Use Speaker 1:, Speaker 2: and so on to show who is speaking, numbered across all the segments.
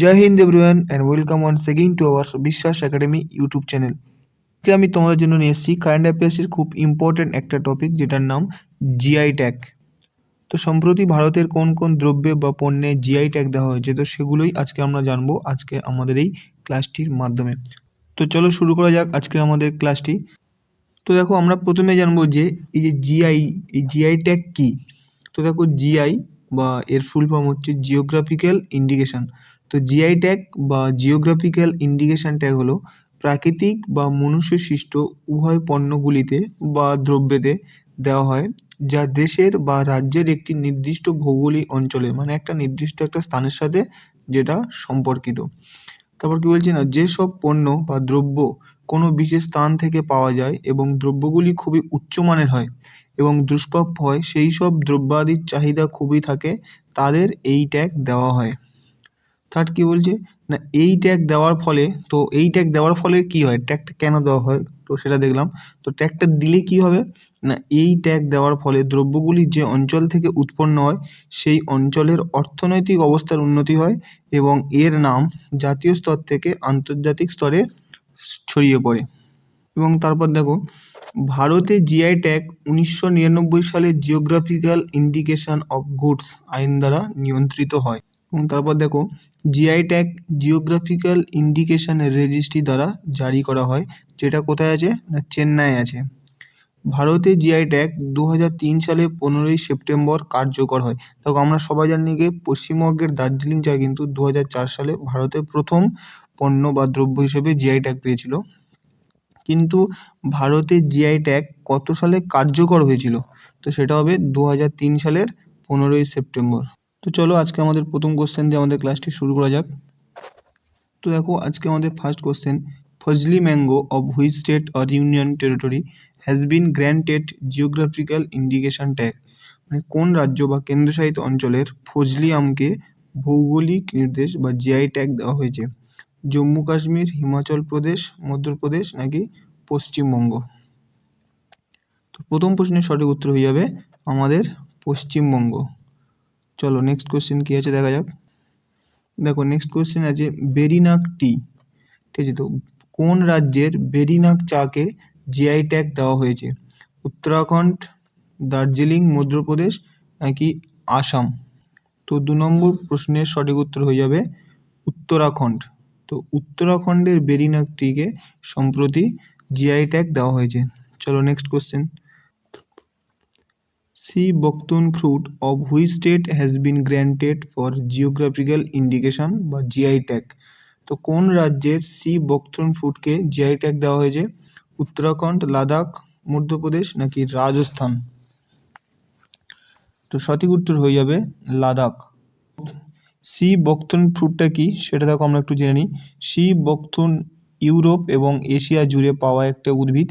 Speaker 1: Jai Hind everyone and welcome one second to our Biswas academy YouTube channel আজকে আমি তোমাদের জন্য নিয়ে এসেছি কারেন্ট অ্যাফেয়ার্সের খুব ইম্পর্ট্যান্ট একটা টপিক যেটার নাম জিআই ট্যাগ তো সম্প্রতি ভারতের কোন কোন দ্রব্যে বা পণ্যে জিআই ট্যাগ দেওয়া হয়েছে, তো সেগুলোই আজকে আমরা জানব আজকে আমাদের এই ক্লাসটির মাধ্যমে। তো চলো শুরু করা যাক আজকে আমাদের ক্লাসটি তো দেখো, আমরা প্রথমে জানব যে এই যে জিআই এই জিআই ট্যাগ কী? তো দেখো জিআই বা এর ফুল ফর্ম হচ্ছে জিওগ্রাফিক্যাল ইন্ডিকেশন তো জিআই ট্যাগ বা জিওগ্রাফিক্যাল ইন্ডিকেশন ট্যাগ হলো প্রাকৃতিক বা মনুষ্য সৃষ্ট উভয় পণ্যগুলিতে বা দ্রব্যেতে দেওয়া হয়, যা দেশের বা রাজ্যের একটি নির্দিষ্ট ভৌগোলিক অঞ্চলে মানে একটা নির্দিষ্ট একটা স্থানের সাথে যেটা সম্পর্কিত। তারপর কি বলছি না? যেসব পণ্য বা দ্রব্য কোনো বিশেষ স্থান থেকে পাওয়া যায় এবং দ্রব্যগুলি খুবই উচ্চমানের হয় এবং দুষ্প্রাপ্য হয়, সেই সব দ্রব্যাদির চাহিদা খুবই থাকে, তাদের এই ট্যাগ দেওয়া হয়। থার্ড কী বলছে? না, এই ট্যাগ দেওয়ার ফলে, তো এই ট্যাগ দেওয়ার ফলে কী হয়? ট্যাগটা কেন দেওয়া হয়? তো সেটা দেখলাম। তো ট্যাগটা দিলে কী হবে? না, এই ট্যাগ দেওয়ার ফলে দ্রব্যগুলি যে অঞ্চল থেকে উৎপন্ন হয়, সেই অঞ্চলের অর্থনৈতিক অবস্থার উন্নতি হয় এবং এর নাম জাতীয় স্তর থেকে আন্তর্জাতিক স্তরে ছড়িয়ে পড়ে। এবং তারপর দেখো, ভারতে জিআই ট্যাগ উনিশশো নিরানব্বই সালে জিওগ্রাফিক্যাল ইন্ডিকেশন অফ গুডস আইন দ্বারা নিয়ন্ত্রিত হয়। এবং তারপর দেখো GI tag geographical indication registry দ্বারা জারি করা হয়, যেটা কোথায় আছে? না, চেন্নাই আছে। ভারতে জিআই ট্যাগ দু হাজার তিন সালে পনেরোই সেপ্টেম্বর কার্যকর হয়। দেখো, আমরা সবাই জানি যে পশ্চিমবঙ্গের দার্জিলিং চা কিন্তু দু হাজার চার সালে ভারতের প্রথম পণ্য বা দ্রব্য হিসেবে জিআই ট্যাগ পেয়েছিল। কিন্তু ভারতে জিআই ট্যাগ কত সালে কার্যকর হয়েছিল? তো সেটা হবে দু হাজার তিন সালের পনেরোই সেপ্টেম্বর। তো চলো আজকে আমাদের প্রথম কোশ্চেন দিয়ে আমাদের ক্লাসটি শুরু করা যাক। তো দেখো, আজকে আমাদের first question Fazli mango of which state or union territory has been granted geographical indication tag মানে কোন রাজ্য বা কেন্দ্রশাসিত অঞ্চলের ফজলি আমকে ভৌগোলিক নির্দেশ বা জিআই ট্যাগ দেওয়া হয়েছে? জম্মু কাশ্মীর, হিমাচল প্রদেশ, মধ্যপ্রদেশ নাকি পশ্চিমবঙ্গ? তো প্রথম প্রশ্নের সঠিক উত্তর হয়ে যাবে আমাদের পশ্চিমবঙ্গ। চলো নেক্সট কোশ্চেন কী আছে দেখা যাক। দেখো নেক্সট কোশ্চেন আছে বেরিনাক টি। ঠিক আছে তো, কোন রাজ্যের বেরিনাক চাকে জিআই ট্যাগ দেওয়া হয়েছে? উত্তরাখণ্ড, দার্জিলিং, মধ্যপ্রদেশ নাকি আসাম? তো দু নম্বর প্রশ্নের সঠিক উত্তর হয়ে যাবে উত্তরাখণ্ড। তো উত্তরাখণ্ডের বেরিনাক টিকে সম্প্রতি জিআই ট্যাগ দেওয়া হয়েছে। চলো next question sea buckthorn fruit of which state has been granted for geographical indication বা জিআই ট্যাগ তো কোন রাজ্যের সি বকথুন ফ্রুটকে জিআই ট্যাগ দেওয়া হয়েছে? উত্তরাখণ্ড, লাদাখ, মধ্যপ্রদেশ নাকি রাজস্থান? তো সঠিক উত্তর হয়ে যাবে লাদাখ। সি বকথুন ফ্রুটটা কি? সেটা দেখো, আমরা একটু জেনে নিই। সি বকথুন ইউরোপ এবং এশিয়া জুড়ে পাওয়া একটা উদ্ভিদ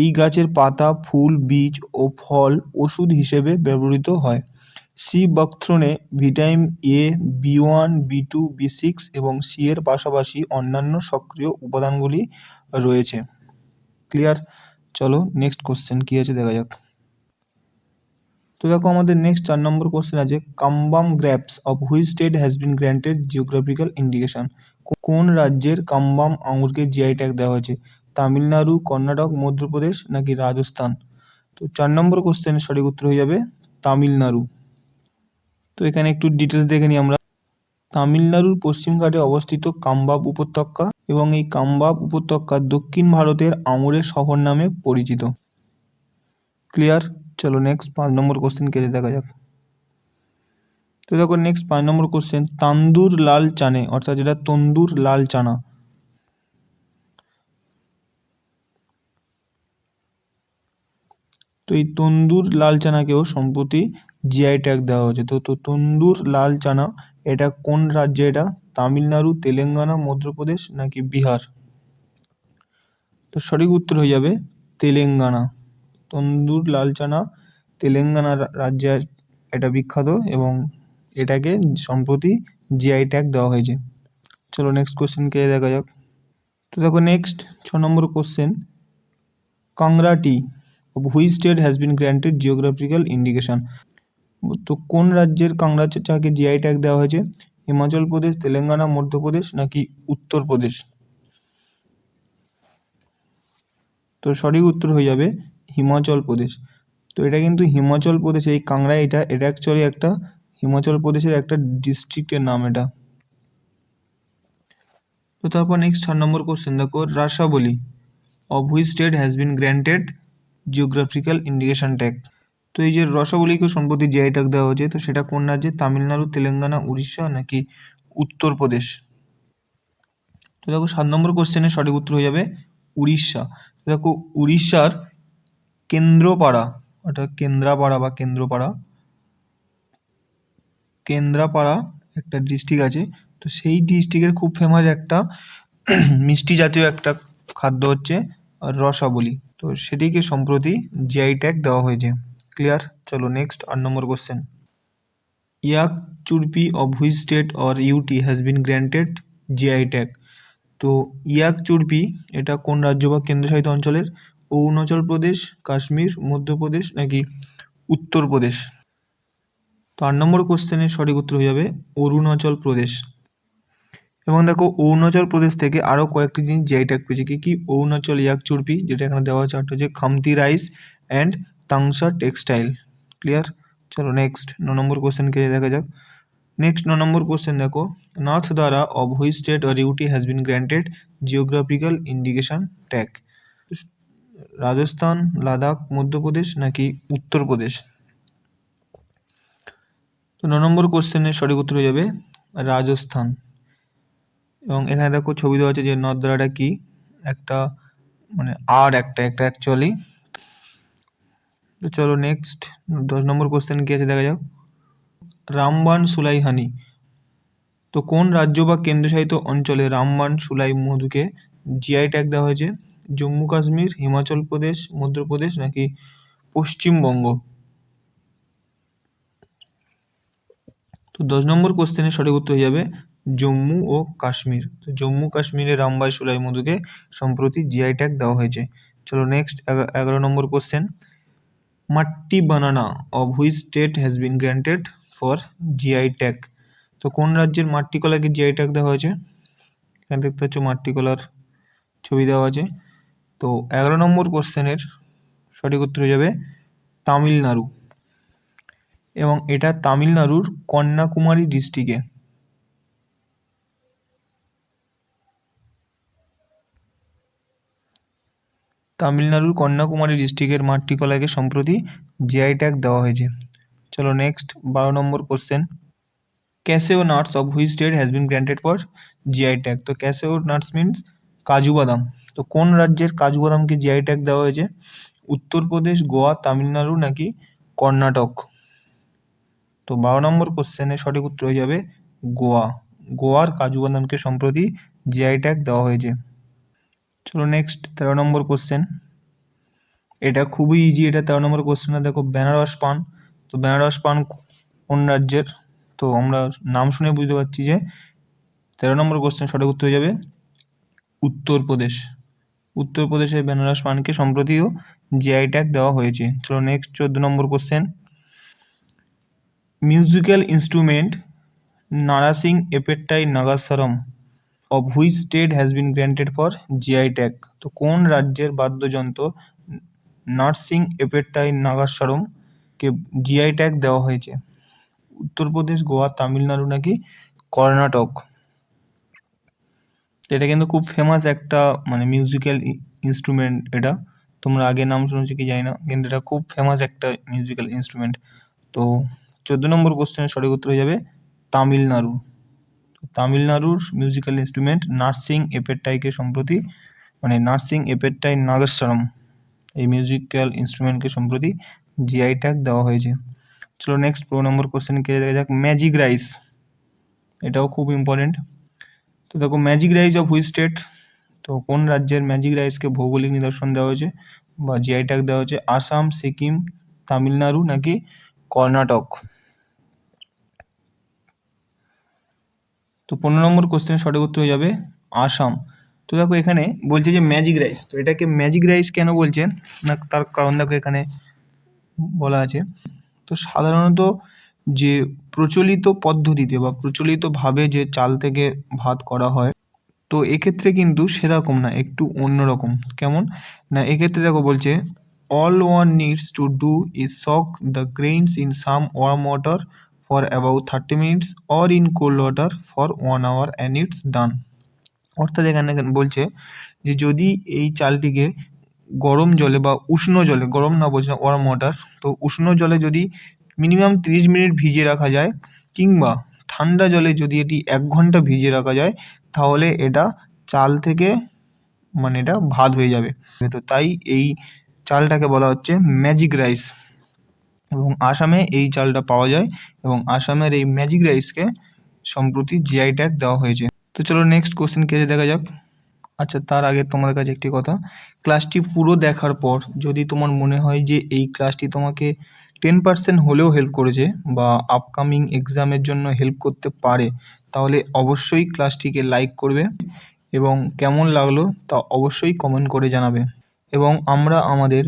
Speaker 1: এই গাছের পাতা, ফুল, বীজ ও ফল ওষুধ হিসেবে ব্যবহৃত হয়। Sea বকথ্রনে vitamin A, B one, B two, B six এবং সি এর পাশাপাশি অন্যান্য সক্রিয় উপাদানগুলি রয়েছে। ক্লিয়ার? চলো, নেক্সট কোশ্চেন কী আছে দেখা যাক। তো দেখো, আমাদের নেক্সট চার নম্বর কোশ্চেন আছে, Cumbum grapes of which state has been granted geographical indication? কোন রাজ্যের কাম্বাম আঙুরকে জিআই ট্যাগ দেওয়া হয়েছে? তামিলনাড়ু, কর্ণাটক, মধ্যপ্রদেশ নাকি রাজস্থান? তো চার নম্বর কোশ্চেনের সঠিক উত্তর হয়ে যাবে তামিলনাড়ু। তো এখানে একটু ডিটেলস দেখে নিই আমরা। তামিলনাড়ুর পশ্চিম ঘাটে অবস্থিত কাম্বাব উপত্যকা এবং এই কাম্বাব উপত্যকা দক্ষিণ ভারতের আঙুরের শহর নামে পরিচিত। ক্লিয়ার চলো নেক্সট পাঁচ নম্বর কোশ্চেন কেটে দেখা যাক। তো দেখো নেক্সট পাঁচ নম্বর কোশ্চেন তান্দুর লাল চানে, অর্থাৎ যেটা তন্দুর লাল চানা। তো এই তন্দুর লাল চানাকেও সম্প্রতি জিআই ট্যাগ দেওয়া হয়েছে। তো তো তন্দুর লাল চানা, এটা কোন রাজ্যে এটা? তামিলনাড়ু, তেলেঙ্গানা, মধ্যপ্রদেশ নাকি বিহার? তো সঠিক উত্তর হয়ে যাবে তেলেঙ্গানা। তন্দুর লাল চানা তেলেঙ্গানা রাজ্যে এটা বিখ্যাত এবং এটাকে সম্প্রতি জিআই ট্যাগ দেওয়া হয়েছে। চলো নেক্সট কোশ্চেনকে দেখা যাক। তো দেখো নেক্সট ছ নম্বর question Kangra tea of which state has been granted geographical indication তো কোন রাজ্যের কাংড়া চাকে জিআই ট্যাগ দেওয়া হয়েছে? হিমাচল প্রদেশ, তেলেঙ্গানা, মধ্যপ্রদেশ নাকি উত্তরপ্রদেশ তো সঠিক উত্তর হয়ে যাবে হিমাচল প্রদেশ। তো এটা কিন্তু হিমাচল প্রদেশ, এই কাংড়া এটা এটা অ্যাকচুয়ালি একটা হিমাচল প্রদেশের একটা ডিস্ট্রিক্টের নাম এটা। তো তারপর নেক্সট চার নম্বর কোশ্চেন দেখো, Rasabali of which state has been granted geographical indication tag তো এই যে রসবলিকে সম্প্রতি জিআই ট্যাগ দেওয়া হয়েছে, তো সেটা কোন রাজ্যে? তামিলনাড়ু, তেলেঙ্গানা, উড়িষ্যা নাকি উত্তরপ্রদেশ? তো দেখো, সাত নম্বর কোশ্চেনের সঠিক উত্তর হয়ে যাবে উড়িষ্যা। দেখো, উড়িষ্যার কেন্দ্রপাড়া, অর্থাৎ কেন্দ্রাপাড়া বা কেন্দ্রপাড়া, কেন্দ্রাপাড়া একটা ডিস্ট্রিক্ট আছে, তো সেই ডিস্ট্রিক্টের খুব ফেমাস একটা মিষ্টি জাতীয় একটা খাদ্য হচ্ছে রসাবলি। তো সেটিকে সম্প্রতি জিআই ট্যাগ দেওয়া হয়েছে। ক্লিয়ার চলো নেক্সট আট নম্বর question yak churpi of which state or UT has been granted GI tag তো ইয়াক চুরপি এটা কোন রাজ্য বা কেন্দ্রশাসিত অঞ্চলের? অরুণাচল প্রদেশ, কাশ্মীর, মধ্যপ্রদেশ নাকি উত্তরপ্রদেশ? তো আট নম্বর কোশ্চেনের সঠিক উত্তর হয়ে যাবে অরুণাচল প্রদেশ। এবং দেখো অরুণাচল প্রদেশ থেকে আরও কয়েকটি জিনিস জিআই ট্যাগ পেয়েছে কি কি অরুণাচল ইয়াক চুরপি, যেটা এখানে দেওয়া আছে হচ্ছে Khamti rice and Tangsa textile. Clear চলো নেক্সট ন নম্বর কোশ্চেনকে দেখা যাক। নেক্সট ন নম্বর কোশ্চেন দেখো। Nathdwara of which state or UT has been granted geographical indication tag Rajasthan, Ladakh, Madhya Pradesh নাকি উত্তরপ্রদেশ? তো ন নম্বর কোশ্চেনের সঠিক উত্তর হয়ে যাবে রাজস্থান। এবং এখানে দেখো ছবি দেওয়া আছে যে নর্থদ্বারাটা কি? একটা মানে আর একটা একটা অ্যাকচুয়ালি তো চলো নেক্সট দশ নম্বর কোশ্চেন কি আছে দেখা যাক। রামবান সুলাইহানি। তো কোন রাজ্য বা কেন্দ্রশাসিত অঞ্চলে রামবান সুলাই মধুকে জিআই ট্যাগ দেওয়া হয়েছে? জম্মু কাশ্মীর, হিমাচল প্রদেশ, মধ্যপ্রদেশ নাকি পশ্চিমবঙ্গ? তো দশ নম্বর কোশ্চেনের সঠিক উত্তর হয়ে যাবে জম্মু ও কাশ্মীর। তো জম্মু কাশ্মীরে রামবাই সুলাই মধুকে সম্প্রতি জিআই ট্যাগ দেওয়া হয়েছে। চলো নেক্সট এগারো নম্বর question Matti banana of which state has been granted for GI tag তো কোন রাজ্যের মাট্টি কলাকে জিআই ট্যাগ দেওয়া হয়েছে? এখানে দেখতে পাচ্ছ মাট্টি কলার ছবি দেওয়া আছে। তো এগারো নম্বর কোশ্চেনের সঠিক উত্তর হয়ে যাবে তামিলনাড়ু। এবং এটা তামিলনাড়ুর কন্যাকুমারী ডিস্ট্রিক্টে তামিলনাড়ুর কন্যাকুমারী ডিস্ট্রিক্টের মাট্টি কলাকে সম্প্রতি জিআই ট্যাগ দেওয়া হয়েছে। চলো নেক্সট বারো নম্বর question cashew nuts of which state has been granted for GI tag তো ক্যাসেও নাটস মিনস কাজু বাদাম। তো কোন রাজ্যের কাজু বাদামকে জিআই ট্যাগ দেওয়া হয়েছে? উত্তরপ্রদেশ গোয়া, তামিলনাড়ু নাকি কর্ণাটক? তো বারো নম্বর কোশ্চেনের সঠিক উত্তর হয়ে যাবে গোয়া। গোয়ার কাজু বাদামকে সম্প্রতি জিআই ট্যাগ দেওয়া হয়েছে। চলো নেক্সট তেরো নম্বর কোশ্চেন এটা খুবই ইজি এটা তেরো নম্বর কোশ্চেনে দেখো বেনারস পান। তো বেনারস পান কোন রাজ্যের? তো আমরা নাম শুনে বুঝতে পারছি যে তেরো নম্বর কোশ্চেন সঠিক উত্তর হয়ে যাবে উত্তরপ্রদেশ উত্তরপ্রদেশের বেনারস পানকে সম্প্রতিও জিআই ট্যাগ দেওয়া হয়েছে। চলো নেক্সট চোদ্দ নম্বর question musical instrument Narasinghapettai, nagaswaram. Of which state has been granted for GI tag তো কোন রাজ্যের বাদ্যযন্ত্র নার্সিং এপেট্টাই নাগাসারমকে জিআই ট্যাগ দেওয়া হয়েছে? উত্তরপ্রদেশ, গোয়া, তামিলনাড়ু নাকি কর্ণাটক? এটা কিন্তু খুব ফেমাস একটা মানে মিউজিক্যাল ইনস্ট্রুমেন্ট এটা। তোমরা আগে নাম শুনেছো কি জানি না, কিন্তু এটা খুব ফেমাস একটা মিউজিক্যাল ইনস্ট্রুমেন্ট তো চোদ্দ নম্বর কোশ্চেনের সঠিক উত্তর হয়ে যাবে তামিলনাড়ু। তামিলনাড়ুর মিউজিক্যাল ইনস্ট্রুমেন্ট নার্সিং এপেরটাইকে সম্প্রতি মানে নার্সিং এপেরটাই নাগেশ্বরম, এই মিউজিক্যাল ইনস্ট্রুমেন্টকে সম্প্রতি জিআই ট্যাগ দেওয়া হয়েছে। চলো নেক্সট পনেরো নম্বর কোশ্চেন কে দেখা যাক। ম্যাজিক রাইস এটাও খুব ইম্পর্টেন্ট তো দেখো magic rice of which state তো কোন রাজ্যের ম্যাজিক রাইসকে ভৌগোলিক নিদর্শন দেওয়া হয়েছে বা জিআই ট্যাগ দেওয়া হয়েছে? আসাম, সিকিম, তামিলনাড়ু নাকি কর্ণাটক? তো পনেরো নম্বর কোশ্চেনের সঠিক উত্তর হয়ে যাবে আসাম। তো দেখো এখানে বলছে যে ম্যাজিক রাইস তো এটাকে ম্যাজিক রাইস কেন বলছে? না, তার কারণ দেখো এখানে বলা আছে। তো সাধারণত যে প্রচলিত পদ্ধতিতে বা প্রচলিতভাবে যে চাল থেকে ভাত করা হয়, তো এক্ষেত্রে কিন্তু সেরকম না, একটু অন্যরকম। কেমন? না, এক্ষেত্রে দেখো বলছে all one needs to do is soak the grains in some warm water for about thirty minutes or in cold water for one hour and it's done অর্থাৎ এখানে বলছে যে যদি এই চালটিকে গরম জলে বা উষ্ণ জলে, গরম না বলছে ওয়ার্ম ওয়াটার তো উষ্ণ জলে যদি মিনিমাম তিরিশ মিনিট ভিজিয়ে রাখা যায় কিংবা ঠান্ডা জলে যদি এটি এক ঘণ্টা ভিজিয়ে রাখা যায়, তাহলে এটা চাল থেকে মানে এটা ভাত হয়ে যাবে। তো তাই এই চালটাকে বলা হচ্ছে ম্যাজিক রাইস এবং আসামে এই চালটা পাওয়া যায় এবং আসামের এই ম্যাজিক রাইসকে সম্প্রতি জিআই ট্যাগ দেওয়া হয়েছে। তো চলো নেক্সট কোশ্চেন কেটে দেখা যাক। আচ্ছা তার আগে তোমাদের কাছে একটি কথা। ক্লাসটি পুরো দেখার পর যদি তোমার মনে হয় যে এই ক্লাসটি তোমাকে টেন পার্সেন্ট হলেও হেল্প করেছে বা আপকামিং এক্সামের জন্য হেল্প করতে পারে, তাহলে অবশ্যই ক্লাসটিকে লাইক করবে এবং কেমন লাগল তা অবশ্যই কমেন্ট করে জানাবে। এবং আমরা আমাদের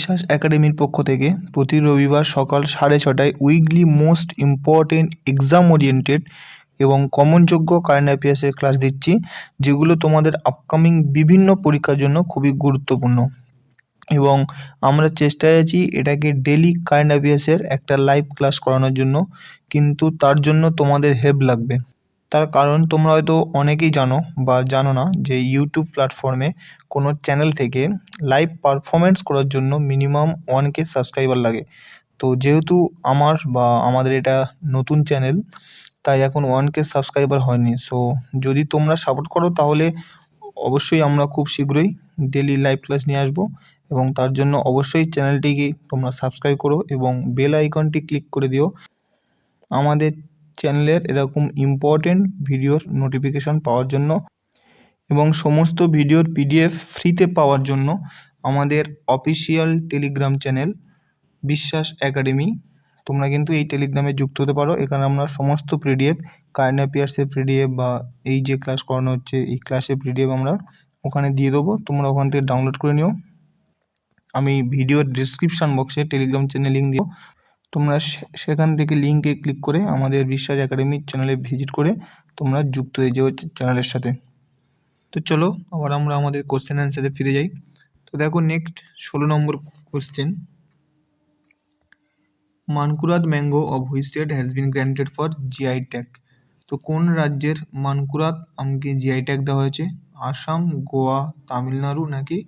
Speaker 1: বিশ্বাস একাডেমির পক্ষ থেকে প্রতি রবিবার সকাল সাড়ে ছটায় weekly most important exam oriented এবং কমনযোগ্য কারেন্ট অ্যাফেয়ার্সের ক্লাস দিচ্ছি, যেগুলো তোমাদের আপকামিং বিভিন্ন পরীক্ষার জন্য খুবই গুরুত্বপূর্ণ। এবং আমরা চেষ্টায় আছি এটাকে ডেলি কারেন্ট অ্যাফেয়ার্সের একটা লাইভ ক্লাস করানোর জন্য, কিন্তু তার জন্য তোমাদের হেল্প লাগবে। তার কারণ তোমরা হয়তো অনেকেই জানো বা জানো না যে ইউটিউব প্ল্যাটফর্মে কোনো চ্যানেল থেকে লাইভ পারফরমেন্স করার জন্য মিনিমাম ওয়ান কে সাবস্ক্রাইবার লাগে। তো যেহেতু আমার বা আমাদের এটা নতুন চ্যানেল তাই এখন ওয়ান কে সাবস্ক্রাইবার হয়নি। সো যদি তোমরা সাপোর্ট করো তাহলে অবশ্যই আমরা খুব শীঘ্রই ডেলি লাইভ ক্লাস নিয়ে আসব এবং তার জন্য অবশ্যই চ্যানেলটিকে তোমরা সাবস্ক্রাইব করো এবং বেল আইকনটি ক্লিক করে দিও। আমাদের চ্যানেলের এরকম ইম্পর্টেন্ট ভিডিওর নোটিফিকেশান পাওয়ার জন্য এবং সমস্ত ভিডিওর পিডিএফ ফ্রিতে পাওয়ার জন্য আমাদের official Telegram channel Biswas academy তোমরা কিন্তু এই টেলিগ্রামে যুক্ত হতে পারো। এখানে আমরা সমস্ত পিডিএফ কারেন্ট অ্যাফেয়ার্সের পিডিএফ বা এই যে ক্লাস করানো হচ্ছে, এই ক্লাসের পিডিএফ আমরা ওখানে দিয়ে দেবো। তোমরা ওখান থেকে ডাউনলোড করে নিও। আমি ভিডিওর ডিসক্রিপশান বক্সে টেলিগ্রাম চ্যানেল লিঙ্ক দিও তোমরা সেখান থেকে লিঙ্কে ক্লিক করে আমাদের বিশ্বাস একাডেমির চ্যানেলে ভিজিট করে তোমরা যুক্ত হয়ে যাও চ্যানেলের সাথে। তো চলো, আবার আমরা আমাদের কোশ্চেন অ্যান্সারে ফিরে যাই। তো দেখো নেক্সট ষোলো নম্বর question Mankurad mango of which state has been granted for GI tag তো কোন রাজ্যের মানকুরাদ আমকে জিআই ট্যাগ দেওয়া হয়েছে? আসাম, গোয়া, তামিলনাড়ু নাকি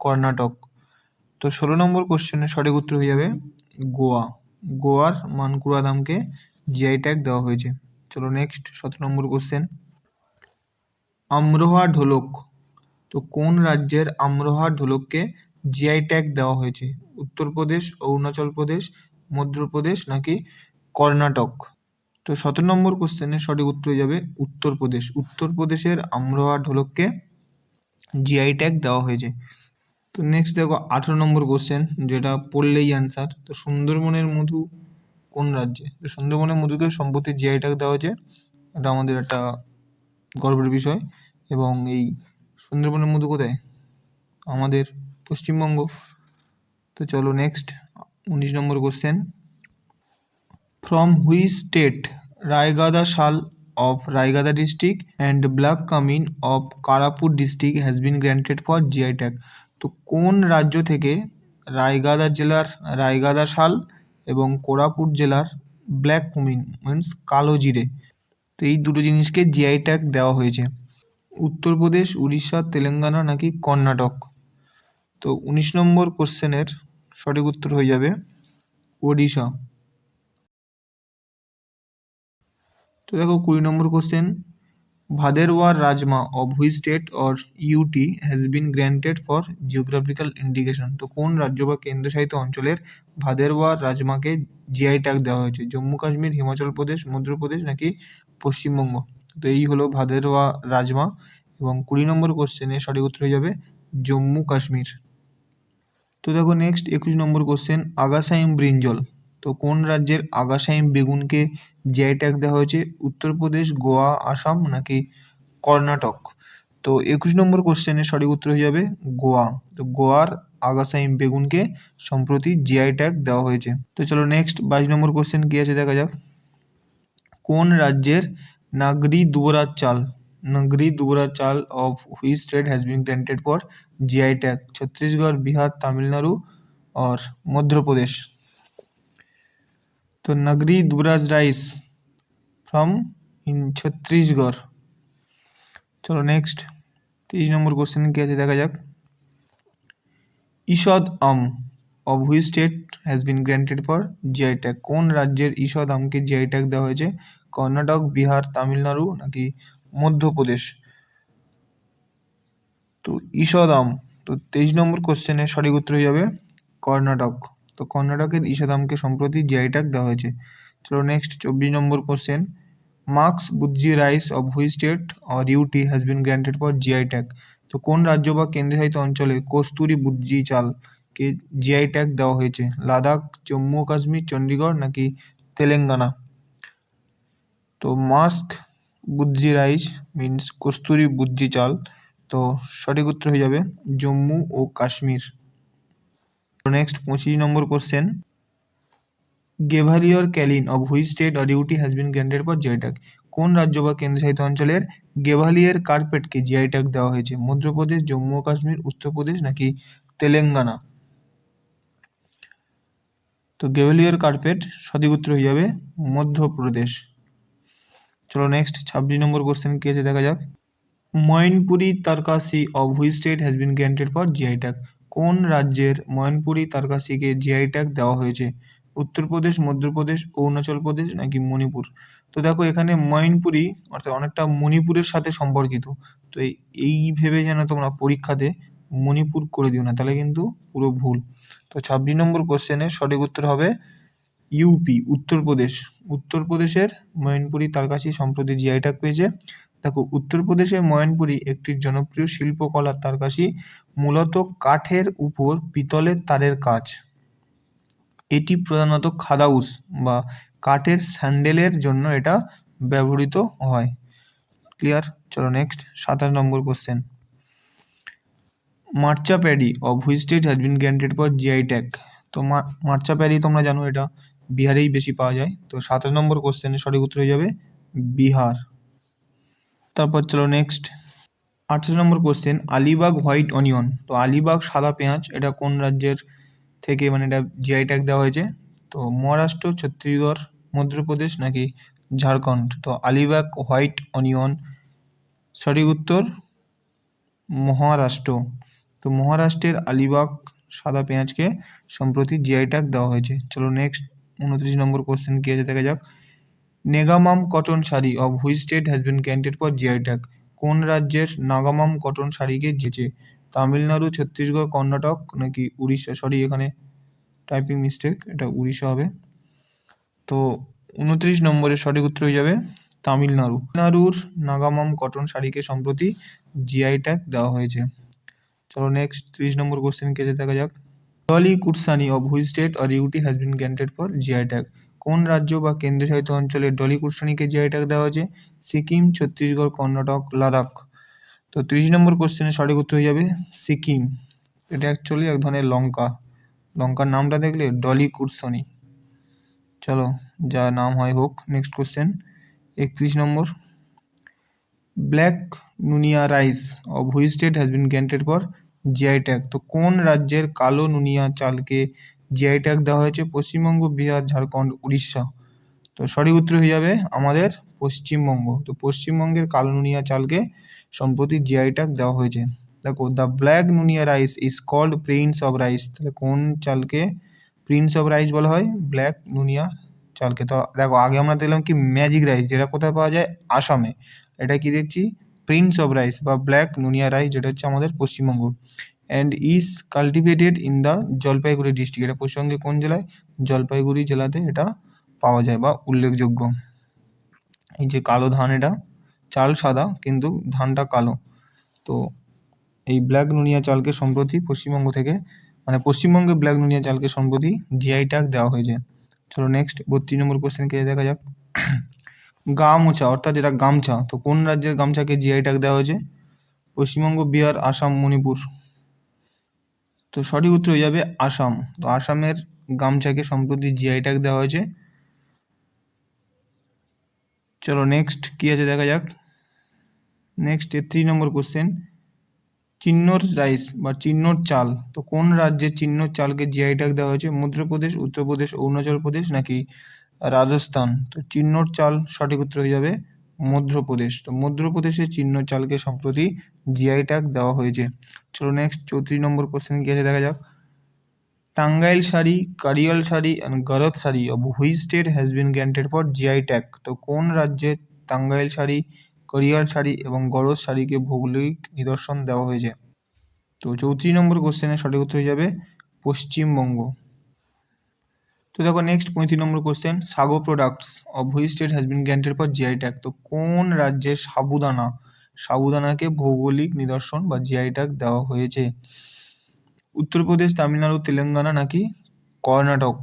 Speaker 1: কর্ণাটক? তো ষোলো নম্বর কোশ্চেনের সঠিক উত্তর হয়ে যাবে গোয়া। গোয়ার মানকুরাদ আমকে জিআই ট্যাগ দেওয়া হয়েছে। চলো নেক্সট সতেরো নম্বর কোশ্চেন আমরোহা ঢোলক। তো কোন রাজ্যের আমরোহা ঢোলককে জিআই ট্যাগ দেওয়া হয়েছে? উত্তরপ্রদেশ, অরুণাচল প্রদেশ, মধ্যপ্রদেশ নাকি কর্ণাটক? তো সতেরো নম্বর কোশ্চেনের সঠিক উত্তর যাবে উত্তরপ্রদেশ। উত্তরপ্রদেশের আমরোহা ঢোলককে জিআই ট্যাগ দেওয়া হয়েছে। তো নেক্সট দেখো আঠেরো নম্বর কোশ্চেন যেটা পড়লেই অ্যান্সার তো সুন্দরবনের মধু কোন রাজ্যে? তো সুন্দরবনের মধুকে সম্পত্তি জিআই ট্যাগ দেওয়া হয়েছে। এটা আমাদের একটা গর্বের বিষয়। এবং এই সুন্দরবনের মধু কোথায়? আমাদের পশ্চিমবঙ্গ। তো চলো নেক্সট উনিশ নম্বর question from which state Rayagada shawl of Rayagada district and black cumin of Koraput district has been granted for GI tag তো কোন রাজ্য থেকে রায়গাদা জেলার, রায়গাদা শাল এবং কোরাপুট জেলার ব্ল্যাক কুমিন মিন্স কালো জিরে? তো এই দুটো জিনিসকে জিআই ট্যাগ দেওয়া হয়েছে। উত্তরপ্রদেশ উড়িষ্যা, তেলেঙ্গানা নাকি কর্ণাটক? তো উনিশ নম্বর কোশ্চেনের সঠিক উত্তর হয়ে যাবে ওড়িশা। তো দেখো কুড়ি নম্বর question Bhaderwah rajma of which state or UT has been granted for geographical indication তো কোন রাজ্য বা কেন্দ্রশাসিত অঞ্চলের ভাদেরওয়ার রাজমাকে জিআই ট্যাগ দেওয়া হয়েছে? জম্মু কাশ্মীর, হিমাচল প্রদেশ, মধ্যপ্রদেশ নাকি পশ্চিমবঙ্গ? তো এই হলো ভাদেরওয়া রাজমা এবং কুড়ি নম্বর কোশ্চেনের সঠিক উত্তর হয়ে যাবে জম্মু কাশ্মীর। তো দেখো নেক্সট একুশ নম্বর কোশ্চেন আগাসাইম ব্রিঞ্জল তো কোন রাজ্যের আগাসাইম বেগুনকে জিআই ট্যাগ দেওয়া হয়েছে উত্তরপ্রদেশ গোয়া আসাম নাকি কর্ণাটক তো একুশ নম্বর কোশ্চেনের সঠিক উত্তর হয়ে যাবে গোয়া তো গোয়ার আগাসাইম বেগুনকে সম্প্রতি জিআই ট্যাগ দেওয়া হয়েছে তো চলো নেক্সট বাইশ নম্বর কোশ্চেন কী আছে দেখা যাক কোন রাজ্যের নাগরি দুবরাজ চাল নাগরি দুবরাজ চাল of which state has been granted for GI tag Chhattisgarh Bihar Tamil Nadu और मध्य प्रदेश তো Nagri Dubraj rice from in Chhattisgarh. চলো নেক্সট তেইশ নম্বর কোশ্চেন কী আছে দেখা যাক। Ishad aam of which state has been granted for GI tag কোন রাজ্যের ঈষদ আমকে জিআই ট্যাগ দেওয়া হয়েছে? কর্ণাটক, বিহার, তামিলনাড়ু নাকি মধ্যপ্রদেশ? তো ঈষদ আম, তো তেইশ নম্বর কোশ্চেনের সঠিক উত্তর হয়ে যাবে কর্ণাটক। তো কর্ণাটকের ঈশাদামকে সম্প্রতি জিআই ট্যাগ দেওয়া হয়েছে। চলো নেক্সট চব্বিশ নম্বর question Mushk Budji rice of which state or UT has been granted for GI tag তো কোন রাজ্য বা কেন্দ্রশাসিত অঞ্চলে কস্তুরি বুজ্জি চালকে জিআই ট্যাগ দেওয়া হয়েছে? লাদাখ, জম্মু, কাশ্মীর চণ্ডীগড় নাকি তেলেঙ্গানা? তো mask Bujji rice means kasuri Bujji চাল। তো সঠিক উত্তর হয়ে যাবে জম্মু ও কাশ্মীর। নেক্সট পঁচিশ নম্বর question Gwalior kaleen of which state or UT has been granted for tag কোন রাজ্য বা কেন্দ্রশাসিত অঞ্চলের গেভালিয়ার কার্পেটকে জিআই ট্যাগ দেওয়া হয়েছে? মধ্যপ্রদেশ, জম্মু ও কাশ্মীর, উত্তরপ্রদেশ নাকি তেলেঙ্গানা? তো গেভালিয়ার কার্পেট সঠিক উত্তর হয়ে যাবে মধ্যপ্রদেশ। চলো নেক্সট ছাব্বিশ নম্বর কোশ্চেন কি আছে? দেখা যাক। Mainpuri, Tarkashi of which state has been granted for GI tag কোন রাজ্যের ময়নপুরি তারকাসিকে জিআই ট্যাগ দেওয়া হয়েছে? উত্তরপ্রদেশ, মধ্যপ্রদেশ, অরুণাচল প্রদেশ নাকি মণিপুর? তো দেখো, এখানে ময়নপুরি অর্থাৎ অনেকটা মণিপুরের সাথে সম্পর্কিত। তো এই ভেবে যেন তোমরা পরীক্ষাতে মণিপুর করে দিও না, তাহলে কিন্তু পুরো ভুল। তো ছাব্বিশ নম্বর কোশ্চেনের সঠিক উত্তর হবে ইউপি উত্তরপ্রদেশ। উত্তরপ্রদেশের ময়নপুরি তারকাশি সম্প্রতি জিআই ট্যাগ পেয়েছে। দেখো উত্তরপ্রদেশের ময়নপুরি একটি জনপ্রিয় শিল্পকলার তারকাসি মূলত কাঠের উপর পিতলের তারের কাজ। এটি প্রধানত খাদাউস বা কাঠের স্যান্ডেলের জন্য এটা ব্যবহৃত হয়। ক্লিয়ার? চলো নেক্সট সাতাশ নম্বর question Marcha paddy of which state has been granted for GI tag তো মার্চা প্যাডি তোমরা জানো এটা বিহারেই বেশি পাওয়া যায়। তো সাতাশ নম্বর কোশ্চেনের সঠিক উত্তর হয়ে যাবে বিহার। তারপর চলো নেক্সট আঠাশ number question Alibag white onion তো আলিবাগ সাদা পেঁয়াজ, এটা কোন রাজ্যের থেকে মানে এটা জিআই ট্যাগ দেওয়া হয়েছে? তো মহারাষ্ট্র, ছত্তিশগড়, মধ্যপ্রদেশ নাকি ঝাড়খণ্ড? তো আলিবাগ হোয়াইট অনিয়ন সঠিক উত্তর মহারাষ্ট্র। তো মহারাষ্ট্রের আলিবাগ সাদা পেঁয়াজকে সম্প্রতি জিআই ট্যাগ দেওয়া হয়েছে। চলো নেক্সট উনত্রিশ নম্বর কোশ্চেন কী আছে দেখা যাক। Negamam cotton sari of which state has been granted for GI tag কোন রাজ্যের নাগামাম কটন শাড়িকে যেচে তামিলনাড়ু, ছত্তিশগড়, কর্ণাটক নাকি উড়িষ্যা? সরি এখানে টাইপিং মিস্টেক এটা উড়িষ্যা হবে। তো উনত্রিশ নম্বরের সঠিক উত্তর হয়ে যাবে তামিলনাড়ু। তামিলনাড়ুর নাগামাম কটন শাড়িকে সম্প্রতি জিআই ট্যাগ দেওয়া হয়েছে। চলো নেক্সট ত্রিশ নম্বর কোশ্চেন কেটে দেখা যাক। Dalle Khursani of which state or UT has been granted for GI tag কোন রাজ্য বা কেন্দ্রশাসিত অঞ্চলে ডলি কুটসানিকে জিআই ট্যাগ দেওয়া হয়েছে? সিকিম, ছত্তিশগড়, কর্ণাটক, লাদাখ। তো ত্রিশ নম্বর কোশ্চেনের সঠিক উত্তর হয়ে যাবে সিকিম। এটা অ্যাকচুয়ালি এক ধরনের লঙ্কা। লঙ্কার নামটা দেখলে ডলি কুটসনি চলো, যা নাম হয় হোক নেক্সট কোশ্চেন একত্রিশ নম্বর। Black Nunia rice of which state has been granted for GI tag তো কোন রাজ্যের কালো নুনিয়া চালকে জিআই ট্যাগ দেওয়া হয়েছে পশ্চিমবঙ্গ, বিহার, ঝাড়খণ্ড, উড়িষ্যা। তো সঠিক উত্তর হয়ে যাবে আমাদের পশ্চিমবঙ্গ। তো পশ্চিমবঙ্গের কালো নুনিয়া চালকে সম্প্রতি জিআই ট্যাগ দেওয়া হয়েছে। দেখো the black Nunia rice is called prince of rice তাহলে কোন চালকে প্রিন্স অফ রাইস বলা হয়? ব্ল্যাক নুনিয়া চালকে। তো দেখো, আগে আমরা দেখলাম কি ম্যাজিক রাইস যেটা কোথায় পাওয়া যায়? আসামে। এটা কি দেখছি? প্রিন্স অফ রাইস বা ব্ল্যাক নুনিয়া রাইস যেটা হচ্ছে আমাদের Paschimbanga. And is cultivated in the Jalpaiguri district এটা পশ্চিমবঙ্গে কোন জেলায়? জলপাইগুড়ি জেলাতে এটা পাওয়া যায় বা উল্লেখযোগ্য। এই যে কালো ধান এটা, চাল সাদা কিন্তু ধানটা কালো। তো এই ব্ল্যাক নুনিয়া চালকে সম্প্রতি পশ্চিমবঙ্গ থেকে মানে পশ্চিমবঙ্গে ব্ল্যাক নুনিয়া চালকে সম্প্রতি জিআই ট্যাগ দেওয়া হয়েছে। চলো নেক্সট বত্রিশ নম্বর কোশ্চেন কে দেখা যাক। গা মোছা অর্থাৎ এটা গামছা, তো কোন রাজ্যের গামছাকে জিআই ট্যাগ দেওয়া হয়েছে? পশ্চিমবঙ্গ, বিহার, আসাম, মণিপুর। তো সঠিক উত্তর হয়ে যাবে আসাম। তো আসামের গামছাকে সম্প্রতি জিআই ট্যাগ দেওয়া হয়েছে। চলো নেক্সট কী আছে দেখা যাক। নেক্সট থ্রি নম্বর কোশ্চেন চিন্নর রাইস বা চিন্নর চাল। তো কোন রাজ্যে চিন্নর চালকে জিআই ট্যাগ দেওয়া হয়েছে? মধ্যপ্রদেশ, উত্তরপ্রদেশ, অরুণাচল প্রদেশ নাকি রাজস্থান? তো চিন্নর চাল সঠিক উত্তর হয়ে যাবে মধ্যপ্রদেশ। তো মধ্যপ্রদেশে চিন্নর চালকে সম্প্রতি জিআই ট্যাগ দেওয়া হয়েছে। চলো নেক্সট চৌত্রিশ নম্বর কোশ্চেন কি আছে দেখা যাক। Tangail sari, Koriyal sari and Garad sari of which state has been granted for GI tag তো কোন রাজ্যে টাঙ্গাইল শাড়ি, করিয়াল শাড়ি এবং গরজ শাড়িকে ভৌগোলিক নিদর্শন দেওয়া হয়েছে? তো চৌত্রিশ নম্বর কোশ্চেনের সঠিক উত্তর হয়ে যাবে পশ্চিমবঙ্গ। তো দেখো নেক্সট পঁয়ত্রিশ নম্বর question sago products of which state has been granted for GI tag তো কোন রাজ্যে সাবুদানা সাবুদানাকে ভৌগোলিক নিদর্শন বা জিআই ট্যাগ দেওয়া হয়েছে। উত্তরপ্রদেশ, তামিলনাড়ু, তেলেঙ্গানা নাকি কর্ণাটক?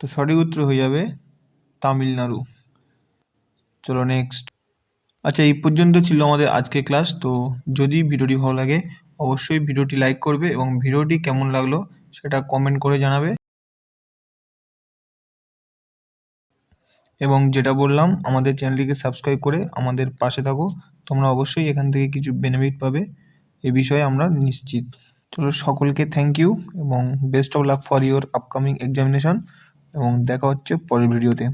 Speaker 1: তো সঠিক উত্তর হয়ে যাবে তামিলনাড়ু। চলো নেক্সট আচ্ছা এই পর্যন্ত ছিল আমাদের আজকে ক্লাস তো যদি ভিডিওটি ভালো লাগে, অবশ্যই ভিডিওটি লাইক করবে এবং ভিডিওটি কেমন লাগল সেটা কমেন্ট করে জানাবে। এবং যেটা বললাম, আমাদের চ্যানেলটিকে সাবস্ক্রাইব করে আমাদের পাশে থাকো। তোমরা অবশ্যই এখান থেকে কিছু বেনিফিট পাবে। এ বিষয়ে আমরা নিশ্চিত। চলো, সকলকে থ্যাংক ইউ এবং best of luck for your upcoming examination এবং দেখা হচ্ছে পরের ভিডিওতে